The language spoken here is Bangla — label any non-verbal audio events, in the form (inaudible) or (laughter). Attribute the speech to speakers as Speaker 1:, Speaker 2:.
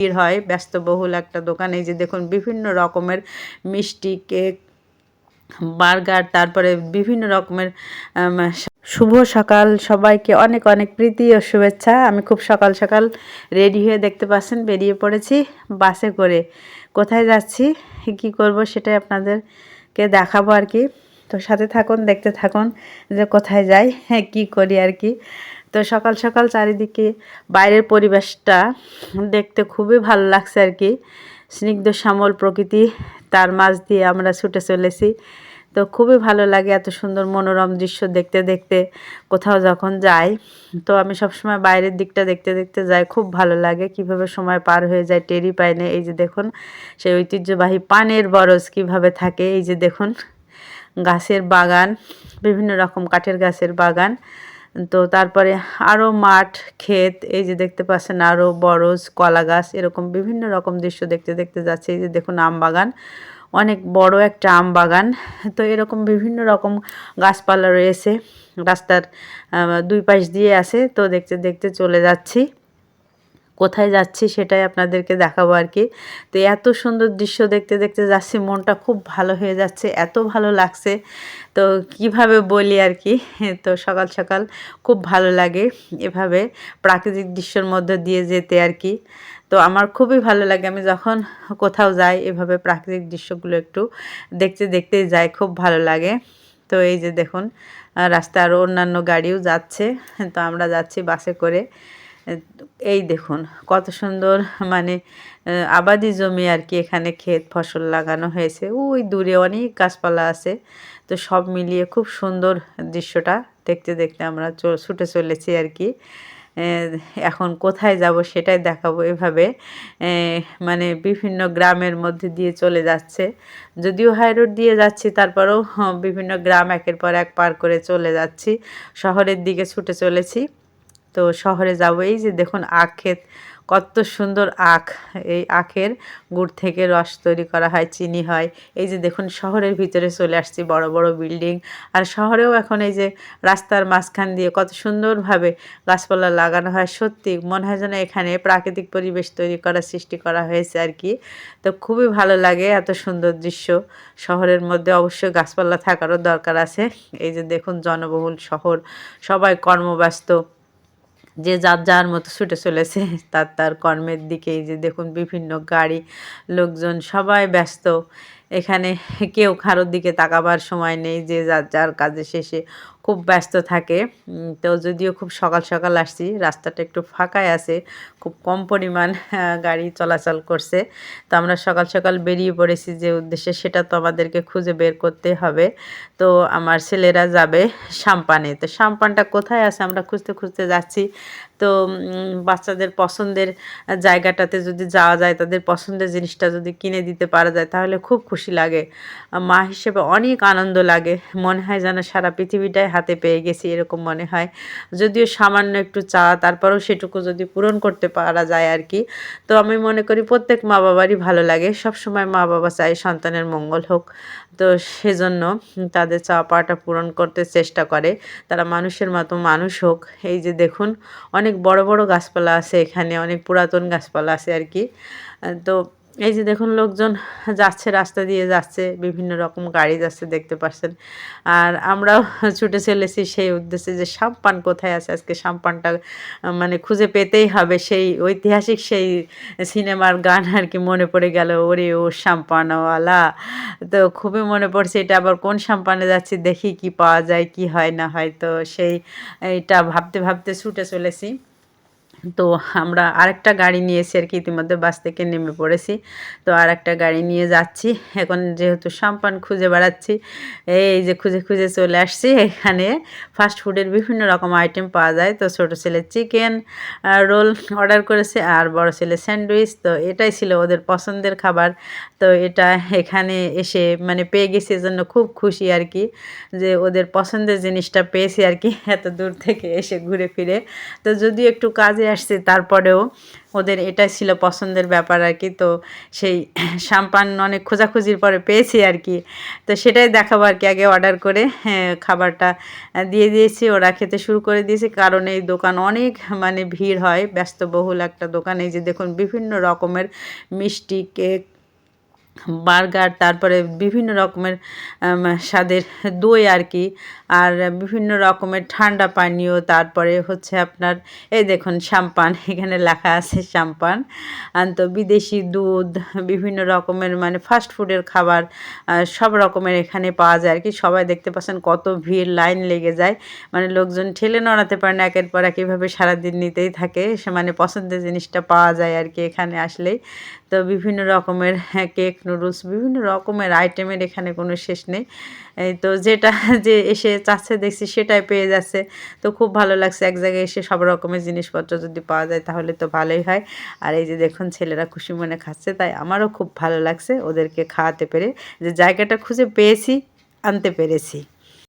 Speaker 1: ভিড় হয়, ব্যস্তবহুল একটা দোকান। যে দেখুন, বিভিন্ন রকমের মিষ্টি, কেক, বার্গার, তারপরে বিভিন্ন রকমের শুভ সকাল, সবাইকে অনেক অনেক প্রীতি ও শুভেচ্ছা। আমি খুব সকাল সকাল রেডি হয়ে দেখতে পাচ্ছেন, বেরিয়ে পড়েছি বাসে করে। কোথায় যাচ্ছি, কি করব সেটাই আপনাদেরকে দেখাবো আর কি। তো সাথে থাকুন, দেখতে থাকুন যে কোথায় যাই হ্যাঁ কী করি আর কি। তো সকাল সকাল চারিদিকে বাইরের পরিবেশটা দেখতে খুবই ভালো লাগছে আর কি। স্নিগ্ধ শ্যামল প্রকৃতি, তার মাঝ দিয়ে আমরা ছুটে চলেছি। তো খুবই ভালো লাগে এত সুন্দর মনোরম দৃশ্য দেখতে দেখতে কোথাও যখন যাই। তো আমি সবসময় বাইরের দিকটা দেখতে দেখতে যাই, খুব ভালো লাগে কীভাবে সময় পার হয়ে যায় টেরি পাই না। এই যে দেখুন, সেই ঐতিহ্যবাহী পানের বরজ কীভাবে থাকে, এই যে দেখুন। গাছের বাগান, বিভিন্ন রকম কাঠের গাছের বাগান। তো তারপরে আরও মাঠ, ক্ষেত, এই যে দেখতে পাচ্ছেন আরও বরজ, কলা গাছ, এরকম বিভিন্ন রকম দৃশ্য দেখতে দেখতে যাচ্ছে। এই যে দেখুন আম বাগান, অনেক বড় একটা আম বাগান। তো এরকম বিভিন্ন রকম গাছপালা রয়েছে, রাস্তার দুই পাশ দিয়ে আছে। তো দেখতে দেখতে চলে যাচ্ছি। কোথায় যাচ্ছি সেটাই আপনাদেরকে দেখাবো আর কি। তো এত সুন্দর দৃশ্য দেখতে দেখতে যাচ্ছি মনটা খুব ভালো হয়ে যাচ্ছে এত ভালো লাগছে। তো কীভাবে বলি আর কি (laughs) তো সকাল সকাল খুব ভালো লাগে এভাবে প্রাকৃতিক দৃশ্যর মধ্যে দিয়ে যেতে আর কি। তো আমার খুবই ভালো লাগে আমি যখন কোথাও যাই এভাবে প্রাকৃতিক দৃশ্যগুলো একটু দেখতে দেখতে যাই খুব ভালো লাগে। তো এই যে দেখুন আহ, রাস্তায় আরও অন্যান্য গাড়িও যাচ্ছে তো আমরা যাচ্ছি বাসে করে। এই দেখুন কত সুন্দর মানে আবাদি জমি আর কি এখানে ক্ষেত ফসল লাগানো হয়েছে। ওই দূরে অনেক গাছপালা আছে। তো সব মিলিয়ে খুব সুন্দর দৃশ্যটা দেখতে দেখতে আমরা ছুটে চলেছি আর কি। এখন কোথায় যাব সেটাই দেখাবো এভাবে। মানে বিভিন্ন গ্রামের মধ্যে দিয়ে চলে যাচ্ছে। যদিও হাই রোড দিয়ে যাচ্ছি তারপরেও হ্যাঁ, বিভিন্ন গ্রাম একের পর এক পার করে চলে যাচ্ছি। শহরের দিকে ছুটে চলেছি। তো শহরে যাব। এই যে দেখুন আখ ক্ষেত কত সুন্দর আখ। এই আখের গুড় থেকে রস তৈরি করা হয়, চিনি হয়। এই যে দেখুন শহরের ভিতরে চলে আসছি, বড় বড় বিল্ডিং। আর শহরেও এখন এই যে রাস্তার মাঝখান দিয়ে কত সুন্দরভাবে গাছপালা লাগানো হয়। সত্যি মনে হয় যেন এখানে প্রাকৃতিক পরিবেশ তৈরি করা সৃষ্টি করা হয়েছে আর কি। তো খুবই ভালো লাগে এত সুন্দর দৃশ্য। শহরের মধ্যে অবশ্যই গাছপালা থাকারও দরকার আছে। এই যে দেখুন জনবহুল শহর, সবাই কর্মব্যস্ত। যে যার যার মতো ছুটে চলেছে, তার তার কর্মের দিকেই যে দেখুন বিভিন্ন গাড়ি, লোকজন সবাই ব্যস্ত। এখানে কেউ কারোর দিকে তাকাবার সময় নেই, যে যার যার কাজে শেষে খুব ব্যস্ত থাকে। তো যদিও খুব সকাল সকাল আসছি, রাস্তাটা একটু ফাঁকাই আছে, খুব কম পরিমাণ গাড়ি চলাচল করছে। তো আমরা সকাল সকাল বেরিয়ে পড়েছি যে উদ্দেশ্যে, সেটা তো আমাদেরকে খুঁজে বের করতে হবে। তো আমার ছেলেরা যাবে সাম্পানে। তো সাম্পানটা কোথায় আছে আমরা খুঁজতে খুঁজতে যাচ্ছি। তো বাচ্চাদের পছন্দের জায়গাটাতে যদি যাওয়া যায়, তাদের পছন্দের জিনিসটা যদি কিনে দিতে পারা যায়, তাহলে খুব খুশি লাগে। মা হিসেবে অনেক আনন্দ লাগে। মনে হয় যেন সারা পৃথিবীটাই হাতে পেয়ে গেছি, এরকম মনে হয়। যদিও সামান্য একটু চা, তারপরেও সেটুকু যদি পূরণ করতে পারা যায় আর কি তো আমি মনে করি প্রত্যেক মা বাবারই ভালো লাগে। সব সময় মা বাবা চায় সন্তানের মঙ্গল হোক। তো সেজন্য তাদের চাওয়া পাওয়াটা পূরণ করতে চেষ্টা করে। তারা মানুষের মতো মানুষ হোক। এই যে দেখুন, অনেক বড় বড় গাছপালা আছে এখানে অনেক পুরাতন গাছপালা আছে আর কি। তো এই যে দেখুন, লোকজন যাচ্ছে, রাস্তা দিয়ে যাচ্ছে, বিভিন্ন রকম গাড়ি যাচ্ছে, দেখতে পাচ্ছেন। আর আমরাও ছুটে চলেছি সেই উদ্দেশ্যে যে সাম্পান কোথায় আছে? আজকে সাম্পানটা মানে খুঁজে পেতেই হবে সেই ঐতিহাসিক সেই সিনেমার গান আর কি মনে পড়ে গেল। ওরে ও শ্যাম্পানওয়ালা তো খুবই মনে পড়ছে এটা আবার কোন সাম্পানে যাচ্ছি, দেখি কি পাওয়া যায়, কি হয় না হয়। তো সেই এইটা ভাবতে ভাবতে ছুটে চলেছি। তো আমরা আরেকটা গাড়ি নিয়েছি আর কি ইতিমধ্যে বাস থেকে নেমে পড়েছি। তো আর একটা গাড়ি নিয়ে যাচ্ছি। এখন যেহেতু সাম্পান খুঁজে বেড়াচ্ছি, এই যে খুঁজে খুঁজে চলে আসছি। এখানে ফাস্ট ফুডের বিভিন্ন রকম আইটেম পাওয়া যায়। তো ছোটো ছেলে চিকেন রোল অর্ডার করেছে আর বড় ছেলে স্যান্ডউইচ তো এটাই ছিল ওদের পছন্দের খাবার। তো এটা এখানে এসে মানে পেয়ে গেছি এজন্য খুব খুশি আর কি যে ওদের পছন্দের জিনিসটা পেয়েছি আর কি এত দূর থেকে এসে ঘুরে ফিরে। তো যদিও একটু কাজে আসছি তারপরেও ওদের এটা ছিল পছন্দের ব্যাপার আর কি। তো সেই শ্যাম্পান অনেক খোঁজাখুঁজির পরে পেয়েছি আর কি। তো সেটাই দেখাবো আর কি আগে অর্ডার করে হ্যাঁ, খাবারটা দিয়ে দিয়েছি ওরা খেতে শুরু করে দিয়েছে। কারণ এই দোকান অনেক মানে ভিড় হয় ব্যস্তবহুল একটা দোকান। এই যে দেখুন বিভিন্ন রকমের মিষ্টি কেক বার্গার তারপরে বিভিন্ন রকমের স্বাদের দই আর কি আর বিভিন্ন রকমের ঠান্ডা পানীয় তারপরে হচ্ছে আপনার এই দেখুন শ্যাম্পান (laughs) এখানে লেখা আছে শ্যাম্পান তো বিদেশি দুধ বিভিন্ন রকমের মানে ফাস্ট ফুডের খাবার সব রকমের এখানে পাওয়া যায় আর কি সবাই দেখতে পাচ্ছেন কত ভিড় লাইন লেগে যায় মানে লোকজন ঠেলে নড়াতে পারে না একের পর এক এভাবে সারাদিন নিতেই থাকে সে মানে পছন্দের জিনিসটা পাওয়া যায় আর কি এখানে আসলেই তো বিভিন্ন রকমের হ্যাঁ, কেক নুডলস বিভিন্ন রকমের আইটেমের এখানে কোনো শেষ নেই। এই তো যেটা (laughs) যে এসে চাচ্ছে দেখছি সেটাই পেয়ে যাচ্ছে। তো খুব ভালো লাগছে এক জায়গায় এসে সব রকমের জিনিসপত্র যদি পাওয়া যায় তাহলে তো ভালোই হয়। আর এই যে দেখুন ছেলেরা খুশি মনে খাচ্ছে, তাই আমারও খুব ভালো লাগছে ওদেরকে খাওয়াতে পেরে। যে জায়গাটা খুঁজে পেয়েছি, আনতে পেরেছি।